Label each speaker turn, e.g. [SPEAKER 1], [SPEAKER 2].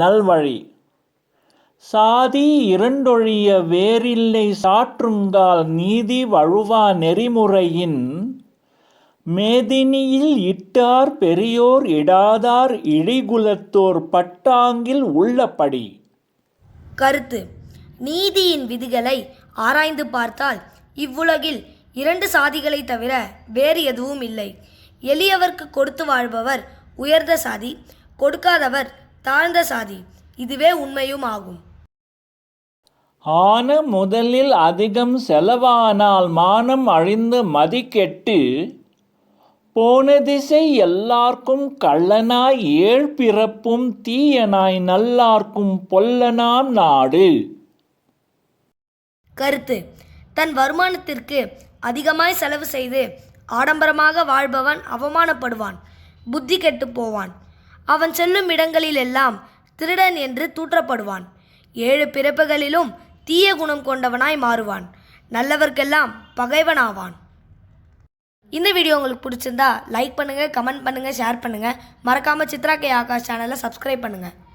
[SPEAKER 1] நல்வழி சாதி இரண்டொழிய வேறில்லை சாற்றுங்கால் நீதி வழுவா நெறிமுறையின் மேதினியில் இட்டார் பெரியோர் இடாதார் இழிகுலத்தோர் பட்டாங்கில் உள்ளபடி
[SPEAKER 2] கருத்து நீதியின் விதிகளை ஆராய்ந்து பார்த்தால் இவ்வுலகில் இரண்டு சாதிகளை தவிர வேறு எதுவும் இல்லை எளியவர்க்கு கொடுத்து வாழ்பவர் உயர்ந்த சாதி கொடுக்காதவர் தாழ்ந்த சாதி இதுவே உண்மையும் ஆகும்
[SPEAKER 1] ஆன முதலில் அதிகம் செலவானால் மானம் அழிந்து மதிக்கெட்டு போன திசை எல்லார்க்கும் கள்ளனாய் ஏழ் பிறப்பும் தீயனாய் நல்லார்க்கும் பொல்லனாம் நாடு
[SPEAKER 2] கருத்து தன் வருமானத்திற்கு அதிகமாய் செலவு செய்து ஆடம்பரமாக வாழ்பவன் அவமானப்படுவான் புத்தி கெட்டு போவான் அவன் செல்லும் இடங்களிலெல்லாம் திருடன் என்று தூற்றப்படுவான் ஏழு பிறப்புகளிலும் தீய குணம் கொண்டவனாய் மாறுவான் நல்லவர்க்கெல்லாம் பகைவனாவான்
[SPEAKER 3] இந்த வீடியோ உங்களுக்கு பிடிச்சிருந்தா லைக் பண்ணுங்கள் கமெண்ட் பண்ணுங்கள் ஷேர் பண்ணுங்கள் மறக்காமல் சித்ரா கே ஆகாஷ் சேனலை சப்ஸ்கிரைப் பண்ணுங்கள்